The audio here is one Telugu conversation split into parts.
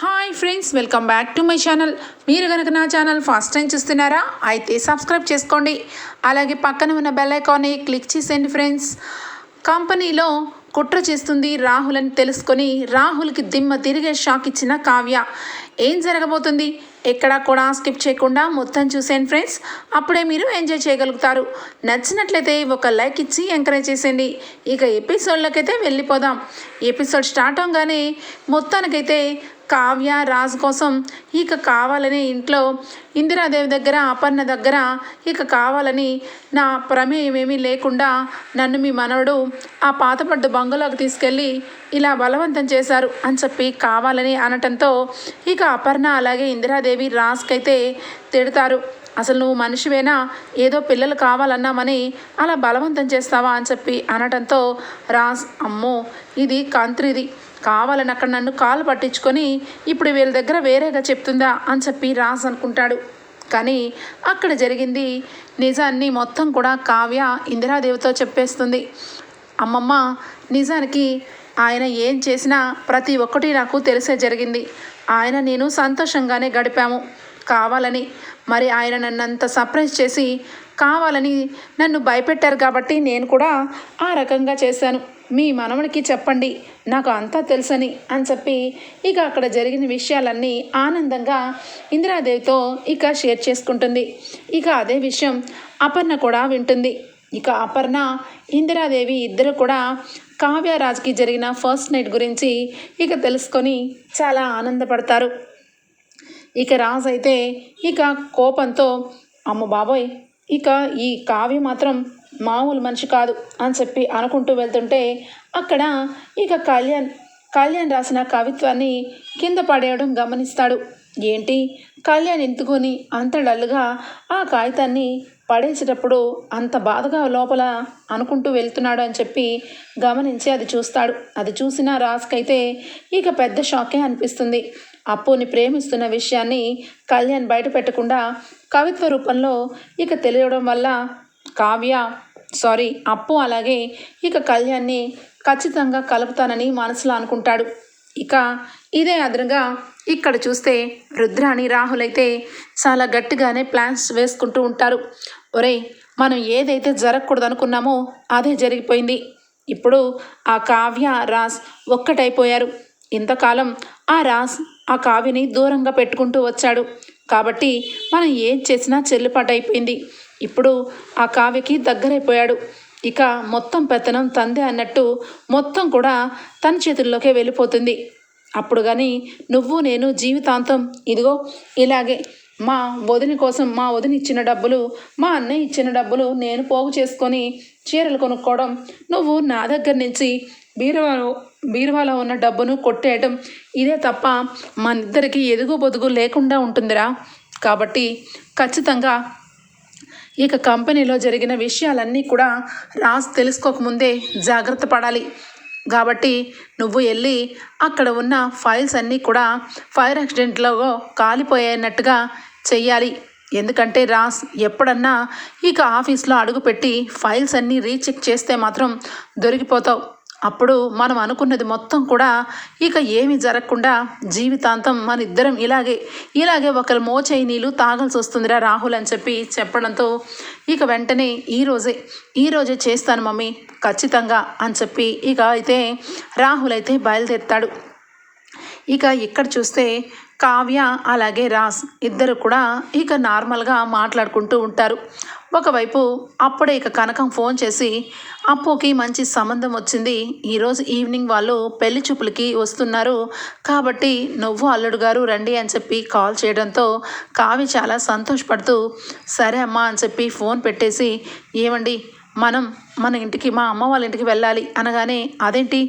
Hi friends welcome back to my channel. మీరు కనుక నా ఛానల్ ఫస్ట్ టైం చూస్తున్నారా అయితే సబ్స్క్రైబ్ చేసుకోండి. అలాగే పక్కన ఉన్న బెల్ ఐకాన్ని క్లిక్ చేసేయండి ఫ్రెండ్స్. కంపెనీలో కుట్ర చేస్తుంది రాహుల్ అని తెలుసుకొని రాహుల్కి దిమ్మ తిరిగే షాక్ ఇచ్చిన కావ్య. ఏం జరగబోతుంది? ఎక్కడా కూడా స్కిప్ చేయకుండా మొత్తం చూసేయండి ఫ్రెండ్స్. అప్పుడే మీరు ఎంజాయ్ చేయగలుగుతారు. నచ్చినట్లయితే ఒక లైక్ ఇచ్చి ఎంకరేజ్ చేసేయండి. ఇక ఎపిసోడ్లోకైతే వెళ్ళిపోదాం. ఎపిసోడ్ స్టార్ట్ అవగానే మొత్తానికైతే కావ్య రాజ్ కోసం ఇక కావాలని ఇంట్లో ఇందిరాదేవి దగ్గర అపర్ణ దగ్గర ఇక కావాలని నా ప్రమేయం ఏమీ లేకుండా నన్ను మీ మనవడు ఆ పాతపడ్డ బంగులోకి తీసుకెళ్ళి ఇలా బలవంతం చేశారు అని చెప్పి కావాలని అనటంతో ఇక అపర్ణ అలాగే ఇందిరాదేవి రాజ్కైతే తిడతారు. అసలు నువ్వు మనిషివేనా? ఏదో పిల్లలు కావాలన్నామని అలా బలవంతం చేస్తావా అని చెప్పి అనటంతో రాజ్ అమ్మో ఇది కంత్రిది. కావాలని అక్కడ నన్ను కాలు పట్టించుకొని ఇప్పుడు వీళ్ళ దగ్గర వేరేగా చెప్తుందా అని చెప్పి రాజ్ అనుకుంటాడు. కానీ అక్కడ జరిగింది నిజాన్ని మొత్తం కూడా కావ్య ఇందిరాదేవితో చెప్పేస్తుంది. అమ్మమ్మ నిజానికి ఆయన ఏం చేసినా ప్రతి ఒక్కటి నాకు తెలిసే జరిగింది. ఆయన నేను సంతోషంగానే గడిపాము. కావాలని మరి ఆయన నన్ను అంత సర్ప్రైజ్ చేసి కావాలని నన్ను భయపెట్టారు కాబట్టి నేను కూడా ఆ రకంగా చేశాను. మీ మనవడికి చెప్పండి నాకు అంతా తెలుసని అని చెప్పి ఇక అక్కడ జరిగిన విషయాలన్నీ ఆనందంగా ఇందిరాదేవితో ఇక షేర్ చేసుకుంటుంది. ఇక అదే విషయం అపర్ణ కూడా వింటుంది. ఇక అపర్ణ ఇందిరాదేవి ఇద్దరు కూడా కావ్యరాజ్కి జరిగిన ఫస్ట్ నైట్ గురించి ఇక తెలుసుకొని చాలా ఆనందపడతారు. ఇక రాజు అయితే ఇక కోపంతో అమ్మ బాబోయ్ ఇక ఈ కావ్య మాత్రం మామూలు మనిషి కాదు అని చెప్పి అనుకుంటూ వెళ్తుంటే అక్కడ ఇక కళ్యాణ్ కళ్యాణ్ రాసిన కవిత్వాన్ని కింద పడేయడం గమనిస్తాడు. ఏంటి? కళ్యాణ్ ఎత్తుకొని అంత డల్గా ఆ కాగితాన్ని పడేసేటప్పుడు అంత బాధగా లోపల అనుకుంటూ వెళ్తున్నాడు అని చెప్పి గమనించి అది చూస్తాడు. అది చూసిన రాసుకైతే ఇక పెద్ద షాకే అనిపిస్తుంది. అప్పుని ప్రేమిస్తున్న విషయాన్ని కళ్యాణ్ బయట పెట్టకుండా కవిత్వ రూపంలో ఇక తెలియడం వల్ల కావ్య సారీ అప్పు అలాగే ఇక కళ్యాణ్ని ఖచ్చితంగా కలుపుతానని మనసులో అనుకుంటాడు. ఇక ఇదే అదనగా ఇక్కడ చూస్తే రుద్రాని రాహుల్ అయితే చాలా గట్టిగానే ప్లాన్స్ వేసుకుంటూ ఉంటారు. ఒరే మనం ఏదైతే జరగకూడదు అనుకున్నామో అదే జరిగిపోయింది. ఇప్పుడు ఆ కావ్య రాస్ ఒక్కటైపోయారు. ఇంతకాలం ఆ రాస్ ఆ కావ్యని దూరంగా పెట్టుకుంటూ వచ్చాడు. కాబట్టి మనం ఏం చేసినా చెల్లుబాటు అయిపోయింది ఇప్పుడు ఆ కావ్యకి దగ్గరైపోయాడు. ఇక మొత్తం పెత్తనం తందే అన్నట్టు మొత్తం కూడా తన చేతుల్లోకే వెళ్ళిపోతుంది. అప్పుడు కానీ నువ్వు నేను జీవితాంతం ఇదిగో ఇలాగే మా వదిన కోసం మా వదిన ఇచ్చిన డబ్బులు మా అన్నయ్య ఇచ్చిన డబ్బులు నేను పోగు చేసుకొని చీరలు కొనుక్కోవడం నువ్వు నా దగ్గర నుంచి బీరువాలో బీరువాలో ఉన్న డబ్బును కొట్టేయటం ఇదే తప్ప మన ఇద్దరికి ఎదుగు బొదుగు లేకుండా ఉంటుందిరా. కాబట్టి ఖచ్చితంగా ఇక కంపెనీలో జరిగిన విషయాలన్నీ కూడా రాజ్ తెలుసుకోకముందే జాగ్రత్త పడాలి. కాబట్టి నువ్వు వెళ్ళి అక్కడ ఉన్న ఫైల్స్ అన్నీ కూడా ఫైర్ యాక్సిడెంట్లో కాలిపోయినట్టుగా చెయ్యాలి. ఎందుకంటే రాస్ ఎప్పుడన్నా ఇక ఆఫీస్లో అడుగుపెట్టి ఫైల్స్ అన్నీ రీచెక్ చేస్తే మాత్రం దొరికిపోతావు. అప్పుడు మనం అనుకున్నది మొత్తం కూడా ఇక ఏమి జరగకుండా జీవితాంతం మన ఇద్దరం ఇలాగే ఇలాగే ఒకరు మోచేయి నీళ్ళు తాగాల్సి వస్తుందిరా రాహుల్ అని చెప్పి చెప్పడంతో ఇక వెంటనే ఈరోజే ఈరోజే చేస్తాను మమ్మీ ఖచ్చితంగా అని చెప్పి ఇక అయితే రాహుల్ అయితే బయలుదేరుతాడు. ఇక ఇక్కడ చూస్తే కావ్య అలాగే రాస్ ఇద్దరు కూడా ఇక నార్మల్గా మాట్లాడుకుంటూ ఉంటారు. ఒకవైపు అప్పుడే ఇక కనకం ఫోన్ చేసి అప్పుకి మంచి సంబంధం వచ్చింది. ఈరోజు ఈవినింగ్ వాళ్ళు పెళ్ళి చూపులకి వస్తున్నారు. కాబట్టి నువ్వు అల్లుడు గారు రండి అని చెప్పి కాల్ చేయడంతో కావి చాలా సంతోషపడుతూ సరే అమ్మా అని చెప్పి ఫోన్ పెట్టేసి ఏమండి మనం మన ఇంటికి మా అమ్మ వాళ్ళ ఇంటికి వెళ్ళాలి. అనగానే అదేంటి?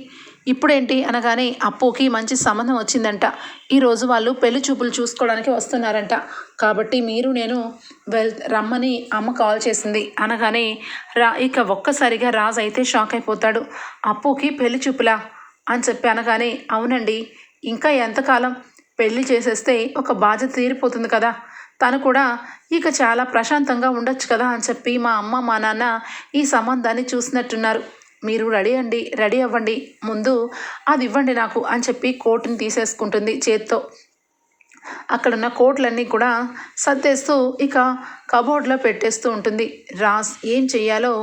ఇప్పుడేంటి అనగానే అప్పుకి మంచి సంబంధం వచ్చిందంట. ఈరోజు వాళ్ళు పెళ్ళి చూపులు చూసుకోవడానికి వస్తున్నారంట. కాబట్టి మీరు నేను వెల్ రమ్మని అమ్మ కాల్ చేసింది. అనగానే రా ఇక ఒక్కసారిగా రాజు అయితే షాక్ అయిపోతాడు. అప్పుకి పెళ్ళి చూపులా? అని చెప్పి అనగానే అవునండి ఇంకా ఎంతకాలం? పెళ్ళి చేసేస్తే ఒక బాధ్యత తీరిపోతుంది కదా. తను కూడా ఇక చాలా ప్రశాంతంగా ఉండొచ్చు కదా అని చెప్పి మా అమ్మ మా నాన్న ఈ సంబంధాన్ని చూసినట్టున్నారు. మీరు రెడీ అండి రెడీ అవ్వండి. ముందు అది ఇవ్వండి నాకు అని చెప్పి కోటుని తీసేసుకుంటుంది చేత్తో. అక్కడున్న కోట్లన్నీ కూడా సర్దేస్తూ ఇక కబోర్డ్లో పెట్టేస్తూ ఉంటుంది. రాస్ ఏం చెయ్యాలో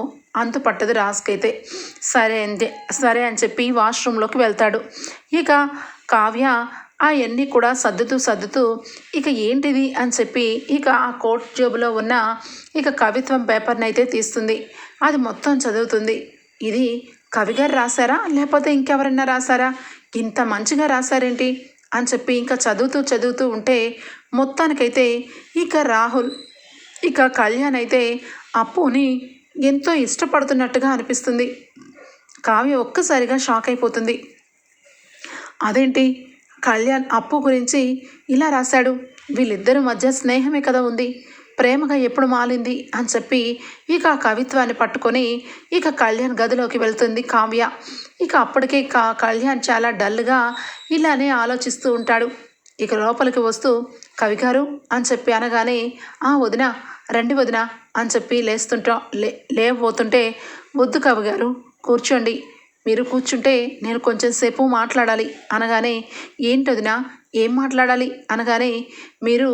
అంతు పట్టదు రాస్కైతే. సరే అంతే సరే అని చెప్పి వాష్రూమ్లోకి వెళ్తాడు. ఇక కావ్య అవన్నీ కూడా సర్దుతూ సర్దుతూ ఇక ఏంటిది అని చెప్పి ఇక ఆ కోట్ జేబులో ఉన్న ఇక కవిత్వం పేపర్ని అయితే తీస్తుంది. అది మొత్తం చదువుతుంది. ఇది కవిగారు రాశారా? లేకపోతే ఇంకెవరన్నా రాశారా? ఇంత మంచిగా రాశారేంటి? అని చెప్పి ఇంకా చదువుతూ చదువుతూ ఉంటే మొత్తానికైతే ఇక రాహుల్ ఇక కళ్యాణ్ అయితే అప్పుని ఎంతో ఇష్టపడుతున్నట్టుగా అనిపిస్తుంది. కావ్య ఒక్కసారిగా షాక్ అయిపోతుంది. అదేంటి? కళ్యాణ్ అప్పు గురించి ఇలా రాశాడు. వీళ్ళిద్దరి మధ్య స్నేహమే కదా ఉంది. ప్రేమగా ఎప్పుడు మాలింది అని చెప్పి ఇక ఆ కవిత్వాన్ని పట్టుకొని ఇక కళ్యాణ్ గదిలోకి వెళ్తుంది కావ్య. ఇక అప్పటికే కా కళ్యాణ్ చాలా డల్గా ఇలానే ఆలోచిస్తూ ఉంటాడు. ఇక లోపలికి వస్తూ కవిగారు అని చెప్పి అనగానే ఆ వదిన రండి వదిన అని చెప్పి లేస్తుంటాం లే లేకపోతుంటే వద్దు కవిగారు కూర్చోండి. మీరు కూర్చుంటే నేను కొంచెం సేపు మాట్లాడాలి అనగానే ఏంటి వదిన ఏం మాట్లాడాలి? అనగానే మీరు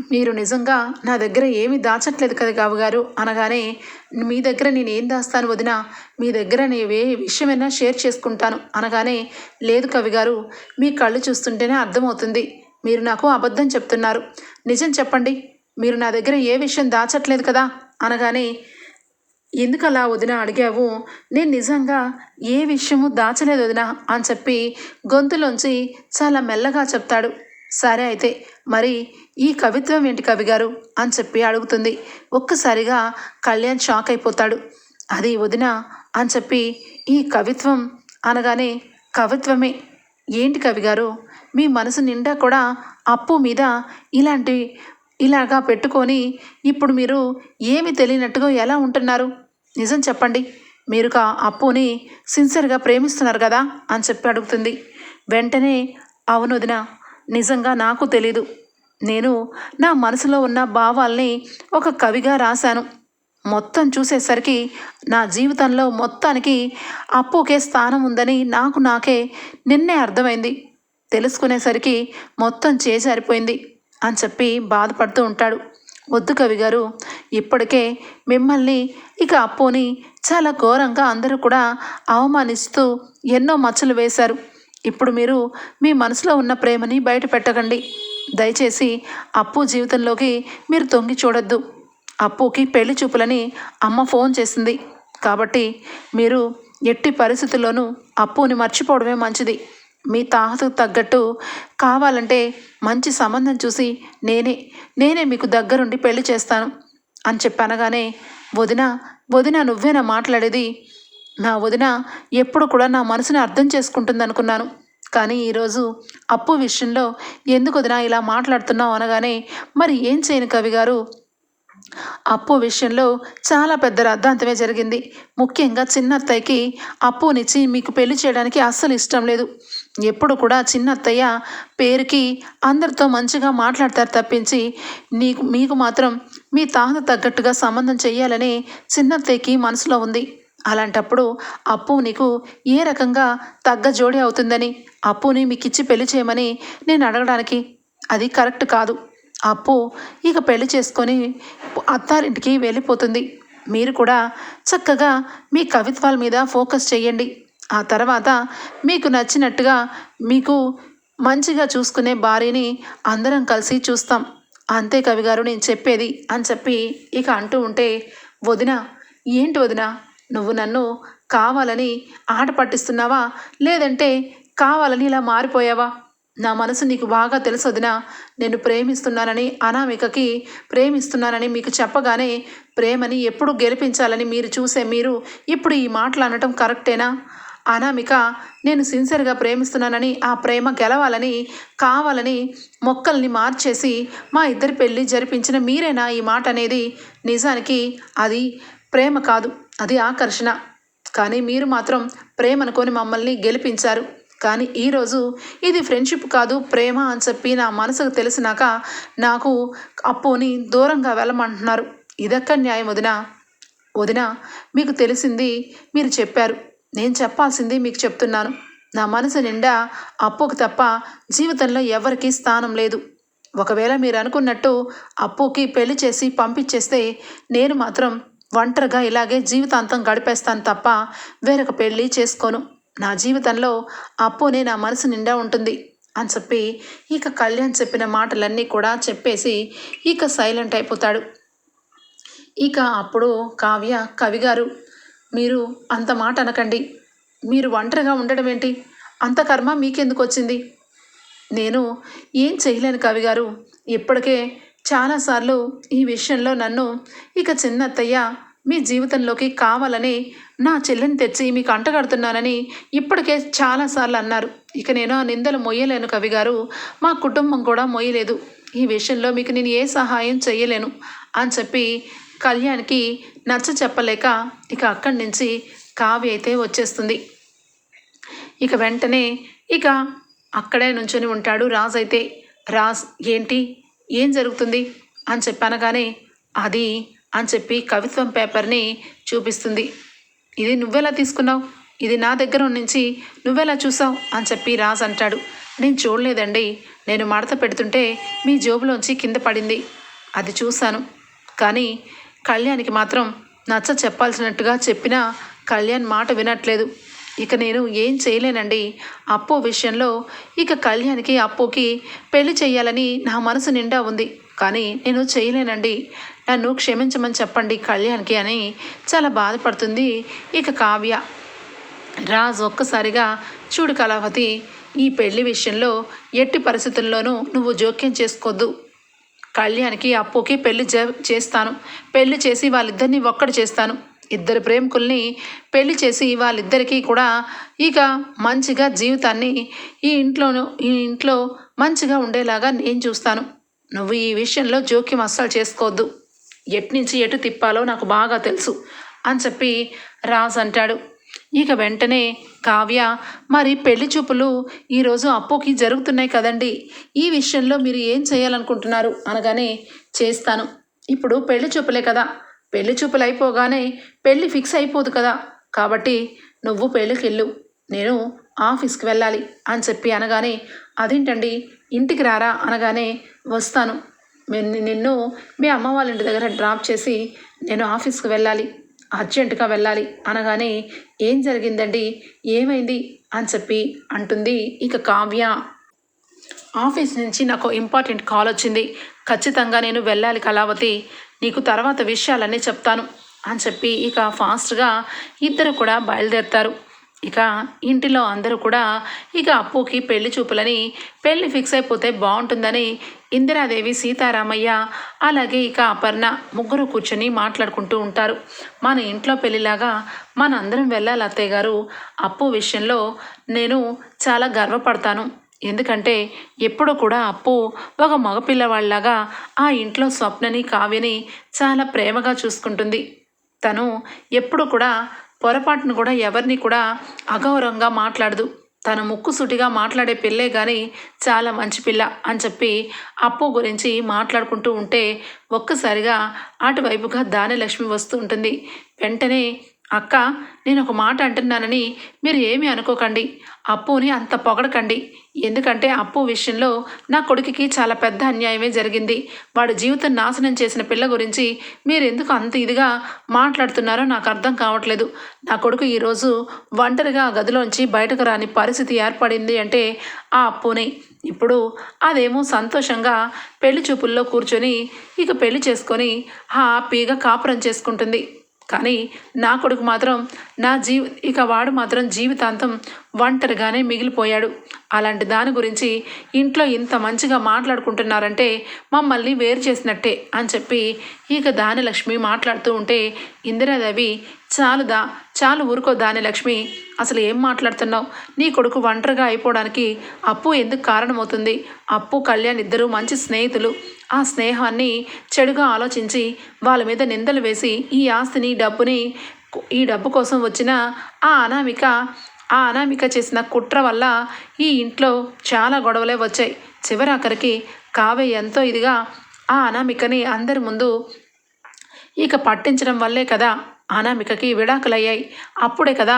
మీరు నిజంగా నా దగ్గర ఏమి దాచట్లేదు కదా గావు అనగానే మీ దగ్గర నేను ఏం దాస్తాను వదిన? మీ దగ్గర నేను ఏ విషయమైనా షేర్ చేసుకుంటాను. అనగానే లేదు కవిగారు మీ కళ్ళు చూస్తుంటేనే అర్థమవుతుంది. మీరు నాకు అబద్ధం చెప్తున్నారు. నిజం చెప్పండి. మీరు నా దగ్గర ఏ విషయం దాచట్లేదు కదా? అనగానే ఎందుకు అలా వదిన అడిగావు? నేను నిజంగా ఏ విషయము దాచలేదు వదిన? అని చెప్పి గొంతులోంచి చాలా మెల్లగా చెప్తాడు. సరే అయితే మరి ఈ కవిత్వం ఏంటి కవి గారు? అని చెప్పి అడుగుతుంది. ఒక్కసారిగా కళ్యాణ్ షాక్ అయిపోతాడు. అది వదిన అని చెప్పి ఈ కవిత్వం అనగానే కవిత్వమే. ఏంటి కవి గారు? మీ మనసు నిండా కూడా అప్పు మీద ఇలాంటి ఇలాగా పెట్టుకొని ఇప్పుడు మీరు ఏమి తెలియనట్టుగా ఎలా ఉంటున్నారు? నిజం చెప్పండి. మీరు కా అప్పుని సిన్సియర్గా ప్రేమిస్తున్నారు కదా అని చెప్పి అడుగుతుంది. వెంటనే అవును వదిన నిజంగా నాకు తెలీదు. నేను నా మనసులో ఉన్న భావాల్ని ఒక కవిగా రాశాను. మొత్తం చూసేసరికి నా జీవితంలో మొత్తానికి అప్పుకే స్థానం ఉందని నాకు నాకే నిన్నే అర్థమైంది. తెలుసుకునేసరికి మొత్తం చేజారిపోయింది అని చెప్పి బాధపడుతూ ఉంటాడు. వద్దు కవి గారు ఇప్పటికే మిమ్మల్ని ఇక అప్పుని చాలా ఘోరంగా అందరూ కూడా అవమానిస్తూ ఎన్నో మచ్చలు వేశారు. ఇప్పుడు మీరు మీ మనసులో ఉన్న ప్రేమని బయట పెట్టకండి. దయచేసి అప్పు జీవితంలోకి మీరు తొంగి చూడొద్దు. అప్పుకి పెళ్ళి చూపులని అమ్మ ఫోన్ చేసింది. కాబట్టి మీరు ఎట్టి పరిస్థితుల్లోనూ అప్పుని మర్చిపోవడమే మంచిది. మీ తాహతకు తగ్గట్టు కావాలంటే మంచి సంబంధం చూసి నేనే నేనే మీకు దగ్గరుండి పెళ్ళి చేస్తాను అని చెప్పనగానే వదిన వదిన నువ్వేనా మాట్లాడేది? నా వదిన ఎప్పుడు కూడా నా మనసుని అర్థం చేసుకుంటుంది అనుకున్నాను కానీ ఈరోజు అప్పు విషయంలో ఎందుకు వదిన ఇలా మాట్లాడుతున్నావు అనగానే మరి ఏం చేయను కవి గారు? అప్పు విషయంలో చాలా పెద్ద రద్దాంతమే జరిగింది. ముఖ్యంగా చిన్నత్తయ్యకి అప్పునిచ్చి మీకు పెళ్ళి చేయడానికి అస్సలు ఇష్టం లేదు. ఎప్పుడు కూడా చిన్నత్తయ్య పేరుకి అందరితో మంచిగా మాట్లాడతారు తప్పించి నీకు మీకు మాత్రం మీ తాత తగ్గట్టుగా సంబంధం చెయ్యాలని చిన్నత్తయ్యకి మనసులో ఉంది. అలాంటప్పుడు అప్పు నీకు ఏ రకంగా తగ్గ జోడి అవుతుందని అప్పుని మీకు ఇచ్చి పెళ్ళి చేయమని నేను అడగడానికి అది కరెక్ట్ కాదు. అప్పు ఇక పెళ్ళి చేసుకొని అత్తారింటికి వెళ్ళిపోతుంది. మీరు కూడా చక్కగా మీ కవిత్వాల మీద ఫోకస్ చేయండి. ఆ తర్వాత మీకు నచ్చినట్టుగా మీకు మంచిగా చూసుకునే భార్యని అందరం కలిసి చూస్తాం. అంతే కవి గారు నేను చెప్పేది అని చెప్పి ఇక అంటూ ఉంటే వదిన ఏంటి వదిన? నువ్వు నన్ను కావాలని ఆట పట్టిస్తున్నావా? లేదంటే కావాలని ఇలా మారిపోయావా? నా మనసు నీకు బాగా తెలుసు వదినా నేను ప్రేమిస్తున్నానని అనామికకి ప్రేమిస్తున్నానని మీకు చెప్పగానే ప్రేమని ఎప్పుడు గెలిపించాలని మీరు చూసే మీరు ఇప్పుడు ఈ మాటలు అనటం కరెక్టేనా? అనామిక నేను సిన్సియర్గా ప్రేమిస్తున్నానని ఆ ప్రేమ గెలవాలని కావాలని మొక్కల్ని మార్చేసి మా ఇద్దరి పెళ్ళి జరిపించిన మీరేనా ఈ మాట అనేది? నిజానికి అది ప్రేమ కాదు. అది ఆకర్షణ కానీ మీరు మాత్రం ప్రేమ అనుకొని మమ్మల్ని గెలిపించారు. కానీ ఈరోజు ఇది ఫ్రెండ్షిప్ కాదు ప్రేమ అని చెప్పి నా మనసుకు తెలిసినాక నాకు అప్పుని దూరంగా వెళ్ళమంటున్నారు. ఇదెక్కడ న్యాయం వదినా? వదిన మీకు తెలిసింది మీరు చెప్పారు. నేను చెప్పాల్సింది మీకు చెప్తున్నాను. నా మనసు నిండా అప్పుకు తప్ప జీవితంలో ఎవరికీ స్థానం లేదు. ఒకవేళ మీరు అనుకున్నట్టు అప్పుకి పెళ్ళి చేసి పంపించేస్తే నేను మాత్రం ఒంటరిగా ఇలాగే జీవితాంతం గడిపేస్తాను తప్ప వేరొక పెళ్ళి చేసుకోను. నా జీవితంలో అప్పునే నా మనసు నిండా ఉంటుంది అని చెప్పి ఇక కళ్యాణ్ చెప్పిన మాటలన్నీ కూడా చెప్పేసి ఇక సైలెంట్ అయిపోతాడు. ఇక అప్పుడు కావ్య కవి గారు మీరు అంత మాట అనకండి. మీరు ఒంటరిగా ఉండడం ఏంటి? అంత కర్మ మీకెందుకు వచ్చింది? నేను ఏం చేయలేను కవి గారు. ఇప్పటికే చాలాసార్లు ఈ విషయంలో నన్ను ఇక చిన్నత్తయ్య మీ జీవితంలోకి కావాలని నా చెల్లిని తెచ్చి మీకు అంటగడుతున్నానని ఇప్పటికే చాలాసార్లు అన్నారు. ఇక నేను ఆ నిందలు మొయ్యలేను కవి గారు. మా కుటుంబం కూడా మొయ్యలేదు. ఈ విషయంలో మీకు నేను ఏ సహాయం చేయలేను అని చెప్పి కళ్యాణ్కి నచ్చ చెప్పలేక ఇక అక్కడి నుంచి కావ్య అయితే వచ్చేస్తుంది. ఇక వెంటనే ఇక అక్కడే నుంచొని ఉంటాడు రాజ్ అయితే రాజ్ ఏంటి? ఏం జరుగుతుంది? అని చెప్పనగానే అది అని చెప్పి కవిత్వం పేపర్ని చూపిస్తుంది. ఇది నువ్వెలా తీసుకున్నావు? ఇది నా దగ్గర నుంచి నువ్వెలా చూసావు? అని చెప్పి రాజ్ అంటాడు. నేను చూడలేదండి. నేను మడత పెడుతుంటే మీ జోబులోంచి కింద పడింది. అది చూశాను. కానీ కళ్యాణ్కి మాత్రం నచ్చ చెప్పాల్సినట్టుగా చెప్పినా కళ్యాణ్ మాట వినట్లేదు. ఇక నేను ఏం చేయలేనండి. అప్పు విషయంలో ఇక కళ్యాణ్కి అప్పుకి పెళ్ళి చేయాలని నా మనసు నిండా ఉంది. కానీ నేను చేయలేనండి. నన్ను క్షమించమని చెప్పండి కళ్యాణ్కి అని చాలా బాధపడుతుంది ఇక కావ్య. రాజ్ ఒక్కసారిగా చూడు కళావతి ఈ పెళ్ళి విషయంలో ఎట్టి పరిస్థితుల్లోనూ నువ్వు జోక్యం చేసుకోవద్దు కళ్యాణ్కి అప్పుకి పెళ్ళి చేస్తాను. పెళ్ళి చేసి వాళ్ళిద్దరిని ఒక్కడు చేస్తాను. ఇద్దరు ప్రేమికుల్ని పెళ్ళి చేసి వాళ్ళిద్దరికీ కూడా ఇక మంచిగా జీవితాన్ని ఈ ఇంట్లోనూ ఈ ఇంట్లో మంచిగా ఉండేలాగా నేను చూస్తాను. నువ్వు ఈ విషయంలో జోక్యం అస్సలు చేసుకోవద్దు. ఎట్నుంచి ఎటు తిప్పాలో నాకు బాగా తెలుసు అని చెప్పి రాజ్ అంటాడు. ఇక వెంటనే కావ్య మరి పెళ్ళి చూపులు ఈరోజు అప్పుకి జరుగుతున్నాయి కదండి. ఈ విషయంలో మీరు ఏం చేయాలనుకుంటున్నారు? అనగానే చేస్తాను. ఇప్పుడు పెళ్ళి చూపులే కదా. పెళ్ళి చూపులు అయిపోగానే పెళ్ళి ఫిక్స్ అయిపోదు కదా. కాబట్టి నువ్వు పెళ్ళికి వెళ్ళు నేను ఆఫీస్కి వెళ్ళాలి అని చెప్పి అనగానే అదేంటండి? ఇంటికి రారా? అనగానే వస్తాను. నిన్ను మీ అమ్మ వాళ్ళ ఇంటి దగ్గర డ్రాప్ చేసి నేను ఆఫీస్కి వెళ్ళాలి. అర్జెంటుగా వెళ్ళాలి. అనగానే ఏం జరిగిందండి? ఏమైంది? అని చెప్పి అంటుంది ఇక కావ్య. ఆఫీస్ నుంచి నాకు ఇంపార్టెంట్ కాల్ వచ్చింది. ఖచ్చితంగా నేను వెళ్ళాలి కళావతి. నీకు తర్వాత విషయాలన్నీ చెప్తాను అని చెప్పి ఇక ఫాస్ట్గా ఇద్దరు కూడా బయలుదేరుతారు. ఇక ఇంటిలో అందరూ కూడా ఇక అప్పుకి పెళ్ళి చూపులని పెళ్ళి ఫిక్స్ అయిపోతే బాగుంటుందని ఇందిరాదేవి సీతారామయ్య అలాగే ఇక అపర్ణ ముగ్గురు కూర్చొని మాట్లాడుకుంటూ ఉంటారు. మన ఇంట్లో పెళ్ళిలాగా మన అందరం వెళ్ళాలి అత్తయ్య గారు. అప్పు విషయంలో నేను చాలా గర్వపడతాను. ఎందుకంటే ఎప్పుడు కూడా అప్పు ఒక మగపిల్లవాళ్ళలాగా ఆ ఇంట్లో స్వప్నని కావ్యని చాలా ప్రేమగా చూసుకుంటుంది. తను ఎప్పుడు కూడా పొరపాటును కూడా ఎవరిని కూడా అగౌరవంగా మాట్లాడదు. తన ముక్కుసూటిగా మాట్లాడే పిల్లే కానీ చాలా మంచి పిల్ల అని చెప్పి అప్పు గురించి మాట్లాడుకుంటూ ఉంటే ఒక్కసారిగా అటువైపుగా దానిలక్ష్మి వస్తూ ఉంటుంది. వెంటనే అక్క నేను ఒక మాట అంటున్నానని మీరు ఏమీ అనుకోకండి. అప్పుని అంత పొగడకండి. ఎందుకంటే అప్పు విషయంలో నా కొడుకుకి చాలా పెద్ద అన్యాయమే జరిగింది. వాడి జీవితం నాశనం చేసిన పిల్ల గురించి మీరు ఎందుకు అంత ఇదిగా మాట్లాడుతున్నారో నాకు అర్థం కావట్లేదు. నా కొడుకు ఈరోజు ఒంటరిగా గదిలోంచి బయటకు రాని పరిస్థితి ఏర్పడింది అంటే ఆ అప్పునే. ఇప్పుడు అదేమో సంతోషంగా పెళ్ళి చూపుల్లో కూర్చొని ఇక పెళ్ళి చేసుకొని హ్యాపీగా కాపురం చేసుకుంటుంది. కానీ నా కొడుకు మాత్రం నా జీవి ఇక వాడు మాత్రం జీవితాంతం ఒంటరిగానే మిగిలిపోయాడు. అలాంటి దాని గురించి ఇంట్లో ఇంత మంచిగా మాట్లాడుకుంటున్నారంటే మమ్మల్ని వేరు చేసినట్టే అని చెప్పి ఇక దానిలక్ష్మి మాట్లాడుతూ ఉంటే ఇందిరాదేవి చాలుదా? చాలు ఊరుకో దానిలక్ష్మి అసలు ఏం మాట్లాడుతున్నావు? నీ కొడుకు ఒంటరిగా అయిపోవడానికి అప్పు ఎందుకు కారణమవుతుంది? అప్పు కళ్యాణ్ ఇద్దరు మంచి స్నేహితులు. ఆ స్నేహాన్ని చెడుగా ఆలోచించి వాళ్ళ మీద నిందలు వేసి ఈ ఆస్తిని డబ్బుని ఈ డబ్బు కోసం వచ్చిన ఆ అనామిక ఆ అనామిక చేసిన కుట్ర వల్ల ఈ ఇంట్లో చాలా గొడవలే వచ్చాయి. చివరాఖరికి కావ్య ఎంతో ఇదిగా ఆ అనామికని అందరి ముందు ఇక పట్టించడం వల్లే కదా అనామికకి విడాకులయ్యాయి. అప్పుడే కదా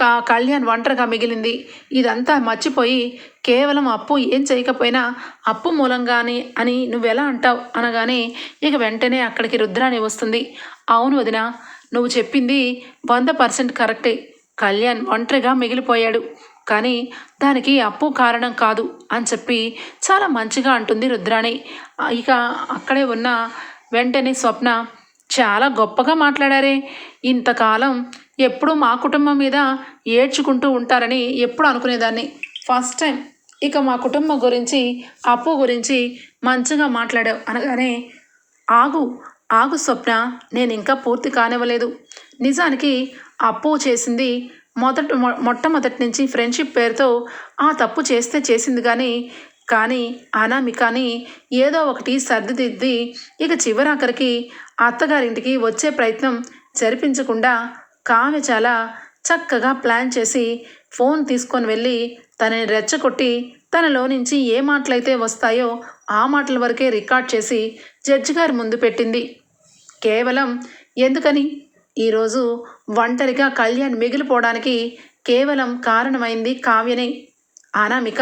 కా కళ్యాణ్ ఒంటరిగా మిగిలింది. ఇదంతా మర్చిపోయి కేవలం అప్పు ఏం చేయకపోయినా అప్పు మూలంగానే అని నువ్వెలా అంటావు? అనగానే ఇక వెంటనే అక్కడికి రుద్రాణి వస్తుంది. అవును వదిన నువ్వు చెప్పింది వంద పర్సెంట్ కరెక్టే. కళ్యాణ్ ఒంటరిగా మిగిలిపోయాడు. కానీ దానికి అప్పు కారణం కాదు అని చెప్పి చాలా మంచిగా అంటుంది రుద్రాణి. ఇక అక్కడే ఉన్న వెంటనే స్వప్న చాలా గొప్పగా మాట్లాడారే. ఇంతకాలం ఎప్పుడూ మా కుటుంబం మీద ఏడ్చుకుంటూ ఉంటారని ఎప్పుడు అనుకునేదాన్ని. ఫస్ట్ టైం ఇక మా కుటుంబం గురించి అప్పు గురించి మంచిగా మాట్లాడావు అనగానే ఆగు ఆగు స్వప్న నేను ఇంకా పూర్తి కానివ్వలేదు. నిజానికి అప్పు చేసింది. మొదట మొ- మొట్టమొదటి నుంచి ఫ్రెండ్షిప్ పేరుతో ఆ తప్పు చేస్తే చేసింది కానీ కానీ అనామికాని ఏదో ఒకటి సర్దిదిద్ది ఇక చివరాఖరికి అత్తగారింటికి వచ్చే ప్రయత్నం జరిపించకుండా కామె చాలా చక్కగా ప్లాన్ చేసి ఫోన్ తీసుకొని వెళ్ళి తనని రెచ్చగొట్టి తనలో నుంచి ఏ మాటలైతే వస్తాయో ఆ మాటల వరకే రికార్డ్ చేసి జడ్జి గారి ముందు పెట్టింది. కేవలం ఎందుకని? ఈరోజు ఒంటరిగా కళ్యాణ్ మిగిలిపోవడానికి కేవలం కారణమైంది కావ్యనే. అనామిక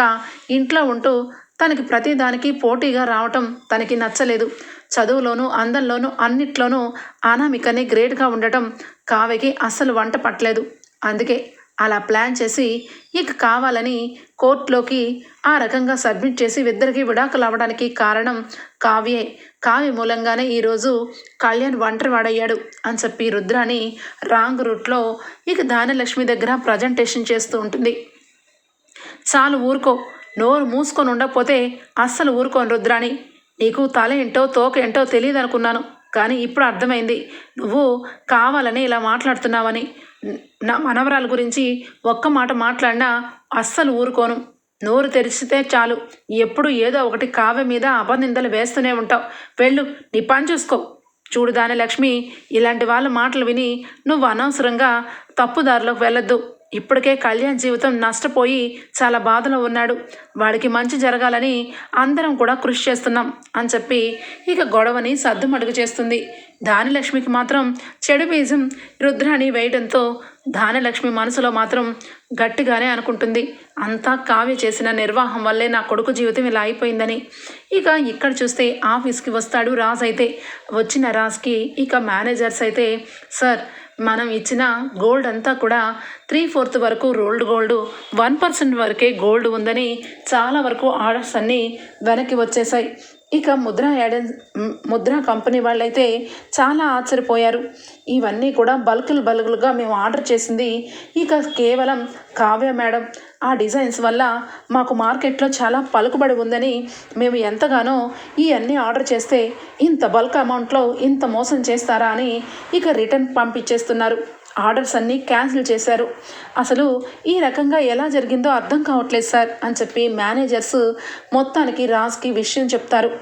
ఇంట్లో ఉంటూ తనకి ప్రతిదానికి పోటీగా రావటం తనకి నచ్చలేదు. చదువులోనూ అందంలోనూ అన్నిట్లోనూ అనామికనే గ్రేట్గా ఉండటం కావ్యకి అస్సలు వంట పట్టలేదు. అందుకే అలా ప్లాన్ చేసి ఇక కావాలని కోర్టులోకి ఆ రకంగా సబ్మిట్ చేసి ఇద్దరికి విడాకులు అవ్వడానికి కారణం కావ్యే. కావ్య మూలంగానే ఈరోజు కళ్యాణ్ ఒంటరి వాడయ్యాడు అని చెప్పి రుద్రాని రాంగ్ రూట్లో ఇక దానలక్ష్మి దగ్గర ప్రజెంటేషన్ చేస్తూ ఉంటుంది. చాలు ఊరుకో నోరు మూసుకొని ఉండకపోతే అస్సలు ఊరుకోను రుద్రాణి నీకు తల ఏంటో తోక ఏంటో తెలియదు అనుకున్నాను కానీ ఇప్పుడు అర్థమైంది. నువ్వు కావాలని ఇలా మాట్లాడుతున్నావని. నా మనవరాల గురించి ఒక్క మాట మాట్లాడినా అస్సలు ఊరుకోను. నోరు తెరిచితే చాలు. ఎప్పుడు ఏదో ఒకటి కావ్య మీద అపనిందలు వేస్తూనే ఉంటావు. వెళ్ళు నీ పని చూసుకో. చూడు దాని లక్ష్మి ఇలాంటి వాళ్ళ మాటలు విని నువ్వు అనవసరంగా తప్పుదారిలోకి వెళ్ళొద్దు. ఇప్పటికే కళ్యాణ్ జీవితం నష్టపోయి చాలా బాధలో ఉన్నాడు. వాడికి మంచి జరగాలని అందరం కూడా కృషి చేస్తున్నాం అని చెప్పి ఇక గొడవని సర్దుమడుగు చేస్తుంది. దానిలక్ష్మికి మాత్రం చెడు బీజం రుద్రాని వేయడంతో దానిలక్ష్మి మనసులో మాత్రం గట్టిగానే అనుకుంటుంది. అంతా కావ్య చేసిన నిర్వాహం వల్లే నా కొడుకు జీవితం ఇలా అయిపోయిందని. ఇక ఇక్కడ చూస్తే ఆఫీస్కి వస్తాడు రాజ్ అయితే. వచ్చిన రాజ్కి ఇక మేనేజర్స్ అయితే సార్ మనం ఇచ్చిన గోల్డ్ అంతా కూడా త్రీ ఫోర్త్ వరకు రోల్డ్ గోల్డ్ వన్ పర్సెంట్ వరకే గోల్డ్ ఉందని చాలా వరకు ఆర్డర్స్ అన్నీ వెనక్కి వచ్చేసాయి. ఇక ముద్ర యాడెన్ ముద్ర కంపెనీ వాళ్ళైతే చాలా ఆశ్చర్యపోయారు. ఇవన్నీ కూడా బల్కులు బల్కులుగా మేము ఆర్డర్ చేసింది. ఇక కేవలం కావ్య మేడం. ఆ డిజైన్స్ వల్ల మాకు మార్కెట్లో చాలా పలుకుబడి ఉందని మేము ఎంతగానో ఇవన్నీ ఆర్డర్ చేస్తే ఇంత బల్క్ అమౌంట్లో ఇంత మోసం చేస్తారా అని ఇక రిటర్న్ పంపించేస్తున్నారు. ఆర్డర్స్ అన్నీ క్యాన్సిల్ చేశారు. అసలు ఈ రకంగా ఎలా జరిగిందో అర్థం కావట్లేదు సార్ అని చెప్పి మేనేజర్స్ మొత్తానికి రాజ్కి విషయం చెప్తారు.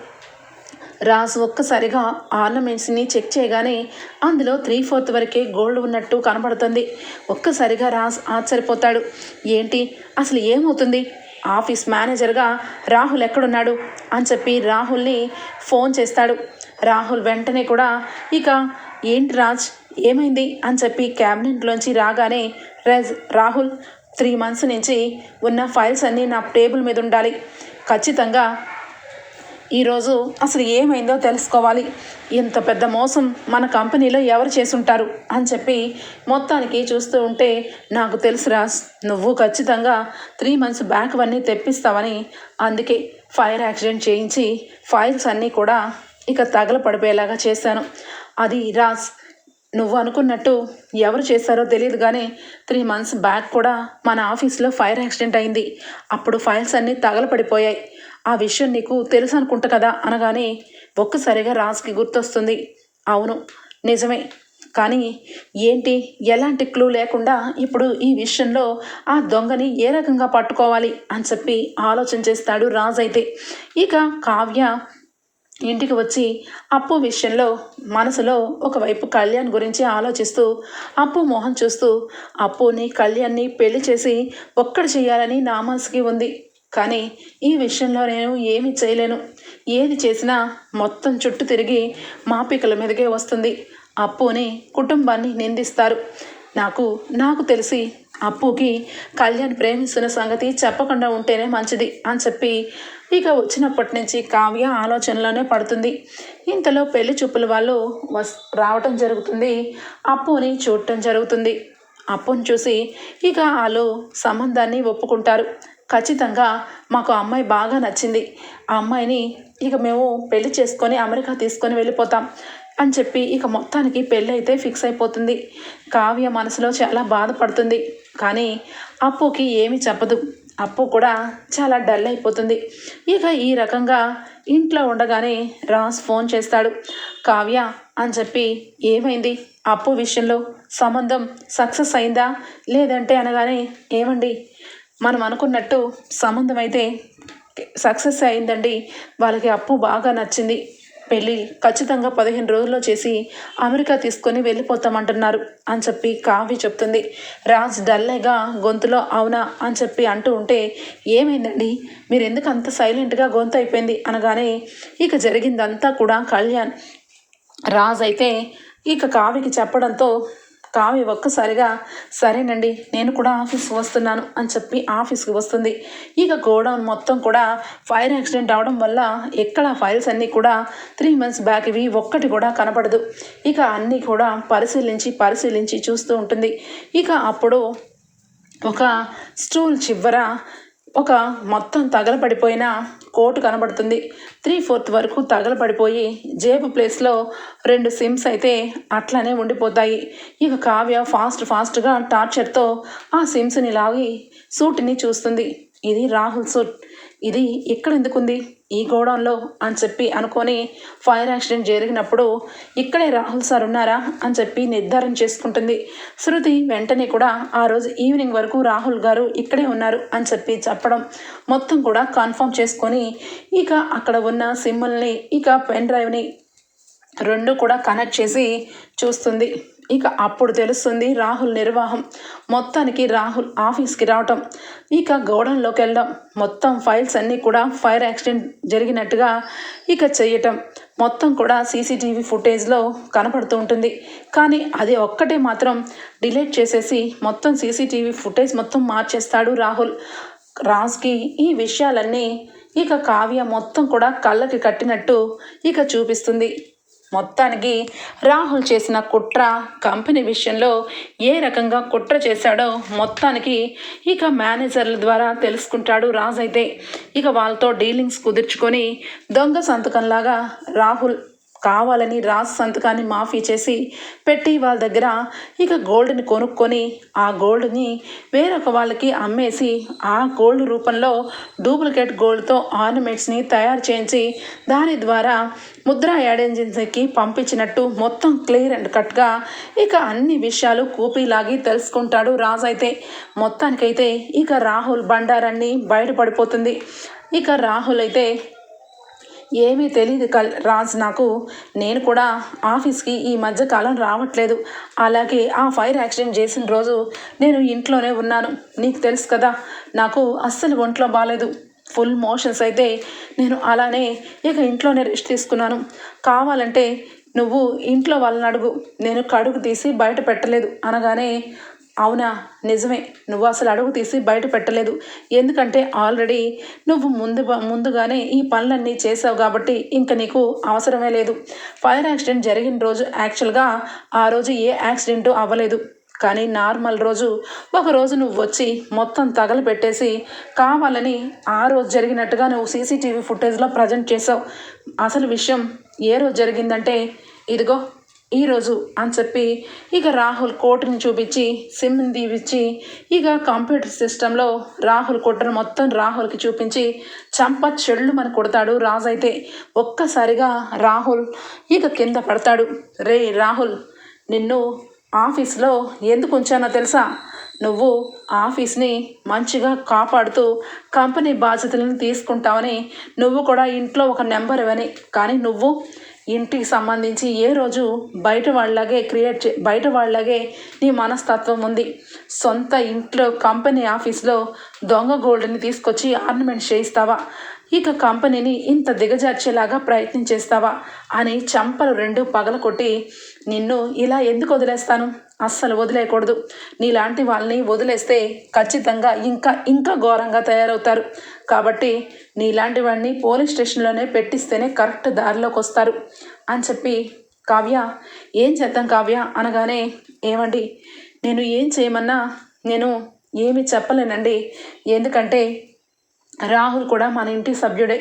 రాజు ఒక్కసారిగా ఆర్నమెంట్స్ని చెక్ చేయగానే అందులో త్రీ ఫోర్త్ వరకే గోల్డ్ ఉన్నట్టు కనబడుతుంది. ఒక్కసారిగా రాజ్ ఆశ్చర్యపోతాడు. ఏంటి? అసలు ఏమవుతుంది? ఆఫీస్ మేనేజర్గా రాహుల్ ఎక్కడున్నాడు? అని చెప్పి రాహుల్ని ఫోన్ చేస్తాడు. రాహుల్ వెంటనే కూడా ఇక ఏంటి రాజ్? ఏమైంది అని చెప్పి క్యాబినెట్లోంచి రాగానే రజ్ రాహుల్ త్రీ మంత్స్ నుంచి ఉన్న ఫైల్స్ అన్నీ నా టేబుల్ మీద ఉండాలి. ఖచ్చితంగా ఈరోజు అసలు ఏమైందో తెలుసుకోవాలి. ఇంత పెద్ద మోసం మన కంపెనీలో ఎవరు చేసుంటారు అని చెప్పి మొత్తానికి చూస్తూ ఉంటే నాకు తెలుసు రాస్ నువ్వు ఖచ్చితంగా త్రీ మంత్స్ బ్యాక్ అన్నీ తెప్పిస్తావని. అందుకే ఫైర్ యాక్సిడెంట్ చేయించి ఫైల్స్ అన్నీ కూడా ఇక తగలపడిపోయేలాగా చేశాను. అది రాస్ నువ్వు అనుకున్నట్టు ఎవరు చేశారో తెలియదు కానీ త్రీ మంత్స్ బ్యాక్ కూడా మన ఆఫీస్లో ఫైర్ యాక్సిడెంట్ అయింది. అప్పుడు ఫైల్స్ అన్నీ తగలపడిపోయాయి. ఆ విషయం నీకు తెలుసు అనుకుంటా కదా అనగానే ఒక్కసారిగా రాజ్కి గుర్తొస్తుంది. అవును నిజమే. కానీ ఏంటి ఎలాంటి క్లూ లేకుండా ఇప్పుడు ఈ విషయంలో ఆ దొంగని ఏ రకంగా పట్టుకోవాలి అని చెప్పి ఆలోచన చేస్తాడు రాజ్ అయితే ఇక కావ్య ఇంటికి వచ్చి అప్పు విషయంలో మనసులో ఒకవైపు కళ్యాణ్ గురించి ఆలోచిస్తూ అప్పు మోహన్ చూస్తూ అప్పుని కళ్యాణ్ని పెళ్ళి చేసి ఒక్కడు చేయాలని నా మనసుకి ఉంది. కానీ ఈ విషయంలో నేను ఏమీ చేయలేను. ఏది చేసినా మొత్తం చుట్టూ తిరిగి మాపికల మీదకే వస్తుంది. అప్పుని కుటుంబాన్ని నిందిస్తారు. నాకు నాకు తెలిసి అప్పుకి కళ్యాణ్ ప్రేమిస్తున్న సంగతి చెప్పకుండా ఉంటేనే మంచిది అని చెప్పి ఇక వచ్చినప్పటి నుంచి కావ్య ఆలోచనలోనే పడుతుంది. ఇంతలో పెళ్ళి చూపుల వాళ్ళు వస్ రావటం జరుగుతుంది. అప్పుని చూడటం జరుగుతుంది. అప్పుని చూసి ఇక వాళ్ళు సంబంధాన్ని ఒప్పుకుంటారు. ఖచ్చితంగా మాకు అమ్మాయి బాగా నచ్చింది. ఆ అమ్మాయిని ఇక మేము పెళ్ళి చేసుకొని అమెరికా తీసుకొని వెళ్ళిపోతాం అని చెప్పి ఇక మొత్తానికి పెళ్ళి అయితే ఫిక్స్ అయిపోతుంది. కావ్య మనసులో చాలా బాధపడుతుంది. కానీ అప్పుకి ఏమి చెప్పదు. అప్పు కూడా చాలా డల్ అయిపోతుంది. ఇక ఈ రకంగా ఇంట్లో ఉండగానే రాజ్ ఫోన్ చేస్తాడు. కావ్య అని చెప్పి ఏమైంది? అప్పు విషయంలో సంబంధం సక్సెస్ అయిందా? లేదంటే అనగానే ఏమండి? మనం అనుకున్నట్టు సంబంధం అయితే సక్సెస్ అయిందండి. వాళ్ళకి అప్పు బాగా నచ్చింది. పెళ్ళి ఖచ్చితంగా పదిహేను రోజుల్లో చేసి అమెరికా తీసుకొని వెళ్ళిపోతామంటున్నారు అని చెప్పి కావ్య చెప్తుంది. రాజ్ డల్లేగా గొంతులో అవునా అని చెప్పి అంటూ ఉంటే ఏమైందండి? మీరు ఎందుకు అంత సైలెంట్గా గొంతు అయిపోయింది? అనగానే ఇక జరిగిందంతా కూడా కళ్యాణ్. రాజ్ అయితే ఇక కావ్యకి చెప్పడంతో కావ్య ఒక్కసారిగా సరేనండి నేను కూడా ఆఫీస్కి వస్తున్నాను అని చెప్పి ఆఫీస్కి వస్తుంది. ఇక గోడౌన్ మొత్తం కూడా ఫైర్ యాక్సిడెంట్ అవడం వల్ల ఎక్కడ ఫైల్స్ అన్నీ కూడా త్రీ మంత్స్ బ్యాక్ ఇవి ఒక్కటి కూడా కనపడదు. ఇక అన్నీ కూడా పరిశీలించి పరిశీలించి చూస్తూ ఉంటుంది. ఇక అప్పుడు ఒక స్టూల్ చివర ఒక మొత్తం తగలపడిపోయిన కోటు కనబడుతుంది. త్రీ ఫోర్త్ వరకు తగలపడిపోయి జేబు ప్లేస్లో రెండు సిమ్స్ అయితే అట్లానే ఉండిపోతాయి. ఇక కావ్య ఫాస్ట్ ఫాస్ట్గా టార్చర్తో ఆ సిమ్స్ని లాగి సూట్ని చూస్తుంది. ఇది రాహుల్ సూట్. ఇది ఇక్కడ ఎందుకుంది ఈ గోడౌన్లో అని చెప్పి అనుకొని ఫైర్ యాక్సిడెంట్ జరిగినప్పుడు ఇక్కడే రాహుల్ సార్ ఉన్నారా? అని చెప్పి నిర్ధారణ చేసుకుంటుంది. శృతి వెంటనే కూడా ఆ రోజు ఈవినింగ్ వరకు రాహుల్ గారు ఇక్కడే ఉన్నారు అని చెప్పి చెప్పడం మొత్తం కూడా కన్ఫర్మ్ చేసుకొని ఇక అక్కడ ఉన్న సిమ్ముల్ని ఇక పెన్ డ్రైవ్ని రెండు కూడా కనెక్ట్ చేసి చూస్తుంది. ఇక అప్పుడు తెలుస్తుంది రాహుల్ నిర్వాహం. మొత్తానికి రాహుల్ ఆఫీస్కి రావటం. ఇక గోడౌన్లోకి వెళ్ళడం. మొత్తం ఫైల్స్ అన్నీ కూడా ఫైర్ యాక్సిడెంట్ జరిగినట్టుగా ఇక చేయటం. మొత్తం కూడా సీసీటీవీ ఫుటేజ్లో కనపడుతూ ఉంటుంది. కానీ అది ఒక్కటే మాత్రం డిలీట్ చేసేసి మొత్తం సీసీటీవీ ఫుటేజ్ మొత్తం మార్చేస్తాడు రాహుల్. రాజ్కి ఈ విషయాలన్నీ ఇక కావ్య మొత్తం కూడా కళ్ళకి కట్టినట్టు ఇక చూపిస్తుంది. మొత్తానికి రాహుల్ చేసిన కుట్ర కంపెనీ విషయంలో ఏ రకంగా కుట్ర చేశాడో మొత్తానికి ఇక మేనేజర్ల ద్వారా తెలుసుకుంటాడు రాజ్ అయితే. ఇక వాళ్ళతో డీలింగ్స్ కుదుర్చుకొని దొంగ సంతకంలాగా రాహుల్ కావాలని రాజ్ సంతకాన్ని మాఫీ చేసి పెట్టి వాళ్ళ దగ్గర ఇక గోల్డ్ని కొనుక్కొని ఆ గోల్డ్ని వేరొక వాళ్ళకి అమ్మేసి ఆ గోల్డ్ రూపంలో డూప్లికేట్ గోల్డ్తో ఆర్నమెంట్స్ని తయారు చేయించి దాని ద్వారా ముద్రా యాడ్ ఏజెన్సీకి పంపించినట్టు మొత్తం క్లియర్ అండ్ కట్గా ఇక అన్ని విషయాలు కూపీలాగి తెలుసుకుంటాడు రాజ్ అయితే. మొత్తానికైతే ఇక రాహుల్ బండారాన్ని బయటపడిపోతుంది. ఇక రాహుల్ అయితే ఏమీ తెలియదు కల్ రాజ్ నాకు. నేను కూడా ఆఫీస్కి ఈ మధ్య కాలం రావట్లేదు. అలాగే ఆ ఫైర్ యాక్సిడెంట్ చేసిన రోజు నేను ఇంట్లోనే ఉన్నాను. నీకు తెలుసు కదా నాకు అస్సలు ఒంట్లో బాగాలేదు ఫుల్ మోషన్స్ అయితే నేను అలానే ఇక ఇంట్లోనే రెస్ట్ తీసుకున్నాను. కావాలంటే నువ్వు ఇంట్లో వాళ్ళని అడుగు. నేను కడుగు తీసి బయట పెట్టలేదు. అనగానే అవునా? నిజమే. నువ్వు అసలు అడుగు తీసి బయట పెట్టలేదు. ఎందుకంటే ఆల్రెడీ నువ్వు ముందు ముందుగానే ఈ పనులన్నీ చేసావు కాబట్టి ఇంకా నీకు అవసరమే లేదు. ఫైర్ యాక్సిడెంట్ జరిగిన రోజు యాక్చువల్గా ఆ రోజు ఏ యాక్సిడెంటు అవ్వలేదు. కానీ నార్మల్ రోజు ఒక రోజు నువ్వు వచ్చి మొత్తం తగలపెట్టేసి కావాలని ఆ రోజు జరిగినట్టుగా నువ్వు సీసీటీవీ ఫుటేజ్లో ప్రజెంట్ చేసావు అసలు విషయం ఏ రోజు జరిగిందంటే ఇదిగో ఈరోజు అని చెప్పి ఇక రాహుల్ కోటుని చూపించి సిమ్ని తీపిచ్చి ఇక కంప్యూటర్ సిస్టంలో రాహుల్ కొట్టను మొత్తం రాహుల్కి చూపించి చంప చెళ్ళు మన కొడతాడు రాజు అయితే. ఒక్కసారిగా రాహుల్ ఇక కింద పడతాడు. రే రాహుల్ నిన్ను ఆఫీస్లో ఎందుకు ఉంచానో తెలుసా? నువ్వు ఆఫీస్ని మంచిగా కాపాడుతూ కంపెనీ బాధ్యతలను తీసుకుంటావని నువ్వు కూడా ఇంట్లో ఒక నెంబర్ ఇవని కానీ నువ్వు ఇంటికి సంబంధించి ఏ రోజు బయట వాళ్ళలాగే క్రియేట్ చే బయట వాళ్ళలాగే నీ మనస్తత్వం ఉంది. సొంత ఇంట్లో కంపెనీ ఆఫీస్లో దొంగ గోల్డ్ని తీసుకొచ్చి ఆర్నమెంట్ చేయిస్తావా? ఇక కంపెనీని ఇంత దిగజార్చేలాగా ప్రయత్నం చేస్తావా అని చంపలు రెండు పగల కొట్టి నిన్ను ఇలా ఎందుకు వదిలేస్తాను? అస్సలు వదిలేయకూడదు. నీలాంటి వాళ్ళని వదిలేస్తే ఖచ్చితంగా ఇంకా ఇంకా ఘోరంగా తయారవుతారు. కాబట్టి నీలాంటి వాడిని పోలీస్ స్టేషన్లోనే పెట్టిస్తేనే కరెక్ట్ దారిలోకి వస్తారు అని చెప్పి కావ్య ఏం చేద్దాం కావ్య? అనగానే ఏమండి నేను ఏం చేయమన్నా నేను ఏమి చెప్పలేనండి. ఎందుకంటే రాహుల్ కూడా మన ఇంటి సభ్యుడే.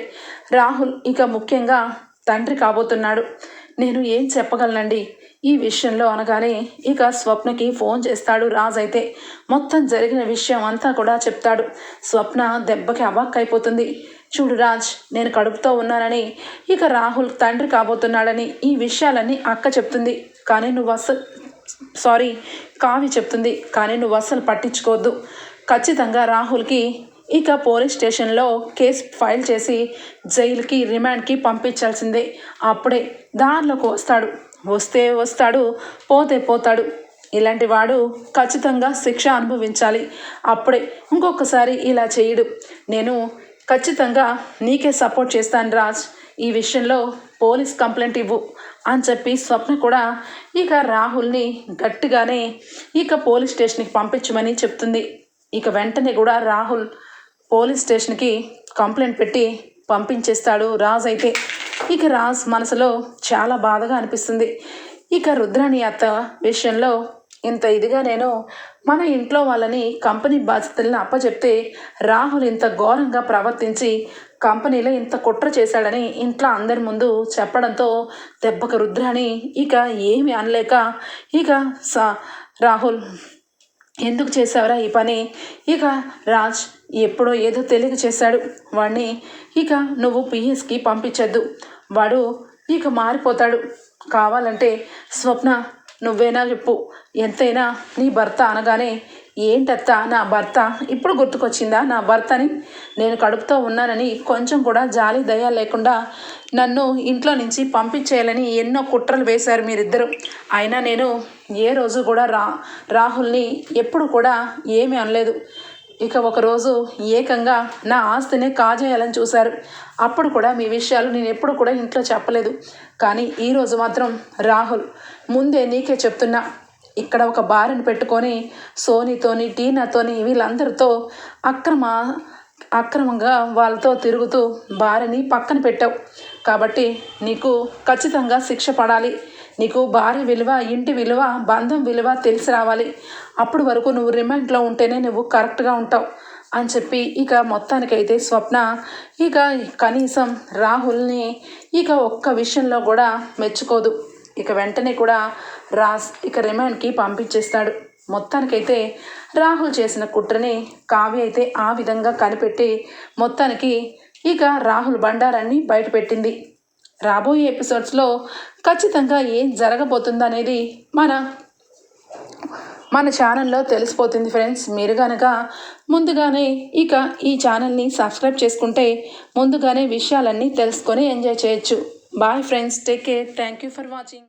రాహుల్ ఇక ముఖ్యంగా తండ్రి కాబోతున్నాడు. నేను ఏం చెప్పగలనండి? ఈ విషయంలో అనగానే ఇక స్వప్నకి ఫోన్ చేస్తాడు రాజ్ అయితే. మొత్తం జరిగిన విషయం అంతా కూడా చెప్తాడు. స్వప్న దెబ్బకి అవాక్కైపోతుంది. చూడు రాజ్ నేను కడుపుతో ఉన్నానని ఇక రాహుల్ తండ్రి కాబోతున్నాడని ఈ విషయాలన్నీ అక్క చెప్తుంది. కానీ నువ్వు అసలు సారీ కావి చెప్తుంది. కానీ నువ్వు అసలు పట్టించుకోవద్దు. ఖచ్చితంగా రాహుల్కి ఇక పోలీస్ స్టేషన్లో కేసు ఫైల్ చేసి జైలుకి రిమాండ్కి పంపించాల్సిందే. అప్పుడే దారిలోకి వస్తాడు. వస్తే వస్తాడు పోతే పోతాడు. ఇలాంటి వాడు ఖచ్చితంగా శిక్ష అనుభవించాలి. అప్పుడే ఇంకొకసారి ఇలా చేయడు. నేను ఖచ్చితంగా నీకే సపోర్ట్ చేస్తాను రాజ్. ఈ విషయంలో పోలీస్ కంప్లైంట్ ఇవ్వు అని చెప్పి స్వప్న కూడా ఇక రాహుల్ని గట్టిగానే ఇక పోలీస్ స్టేషన్కి పంపించమని చెప్తుంది. ఇక వెంటనే కూడా రాహుల్ పోలీస్ స్టేషన్కి కంప్లైంట్ పెట్టి పంపించేస్తాడు రాజ్ అయితే ఇక రాజ్ మనసులో చాలా బాధగా అనిపిస్తుంది. ఇక రుద్రాణి అత్త విషయంలో ఇంత ఇదిగా నేను మన ఇంట్లో వాళ్ళని కంపెనీ బాధ్యతలను అప్పచెప్తే రాహుల్ ఇంత ఘోరంగా ప్రవర్తించి కంపెనీలో ఇంత కుట్ర చేశాడని ఇంట్లో అందరి ముందు చెప్పడంతో దెబ్బకు రుద్రాణి ఇక ఏమి అనలేక ఇక సా రాహుల్ ఎందుకు చేశావరా ఈ పని? ఇక రాజ్ ఎప్పుడో ఏదో తెలియక చేశాడు. వాడిని ఇక నువ్వు పిఎస్కి పంపించద్దు. వాడు ఇక మారిపోతాడు. కావాలంటే స్వప్న నువ్వేనా చెప్పు. ఎంతైనా నీ భర్త అనగానే ఏంటత్త నా భర్త? ఇప్పుడు గుర్తుకొచ్చిందా నా భర్తని? నేను కడుపుతో ఉన్నానని కొంచెం కూడా జాలి దయ లేకుండా నన్ను ఇంట్లో నుంచి పంపించేయాలని ఎన్నో కుట్రలు వేశారు మీరిద్దరు. అయినా నేను ఏ రోజు కూడా రా రాహుల్ని ఎప్పుడు కూడా ఏమీ అనలేదు. ఇక ఒకరోజు ఏకంగా నా ఆస్తిని కాజేయాలని చూశారు. అప్పుడు కూడా మీ విషయాలు నేను ఎప్పుడు కూడా ఇంట్లో చెప్పలేదు. కానీ ఈరోజు మాత్రం రాహుల్ ముందే నీకే చెప్తున్నా. ఇక్కడ ఒక భార్యను పెట్టుకొని సోనీతోని టీనాతోని వీళ్ళందరితో అక్రమ అక్రమంగా వాళ్ళతో తిరుగుతూ భార్యని పక్కన పెట్టావు. కాబట్టి నీకు ఖచ్చితంగా శిక్ష పడాలి. నీకు భార్య విలువ ఇంటి విలువ బంధం విలువ తెలిసి రావాలి. అప్పుడు వరకు నువ్వు రిమైండ్లో ఉంటేనే నువ్వు కరెక్ట్గా ఉంటావు అని చెప్పి ఇక మొత్తానికైతే స్వప్న ఇక కనీసం రాహుల్ని ఇక ఒక్క విషయంలో కూడా మెచ్చుకోదు. ఇక వెంటనే కూడా రాస్ ఇక రిమాండ్కి పంపించేస్తాడు. మొత్తానికైతే రాహుల్ చేసిన కుట్రని కావ్య అయితే ఆ విధంగా కనిపెట్టి మొత్తానికి ఇక రాహుల్ బండారాన్ని బయటపెట్టింది. రాబోయే ఎపిసోడ్స్లో ఖచ్చితంగా ఏం జరగబోతుందనేది మన మన ఛానల్లో తెలిసిపోతుంది ఫ్రెండ్స్. మీరు కనుక ముందుగానే ఇక ఈ ఛానల్ని సబ్స్క్రైబ్ చేసుకుంటే ముందుగానే విషయాలన్నీ తెలుసుకొని ఎంజాయ్ చేయొచ్చు. Bye friends take care. Thank you for watching.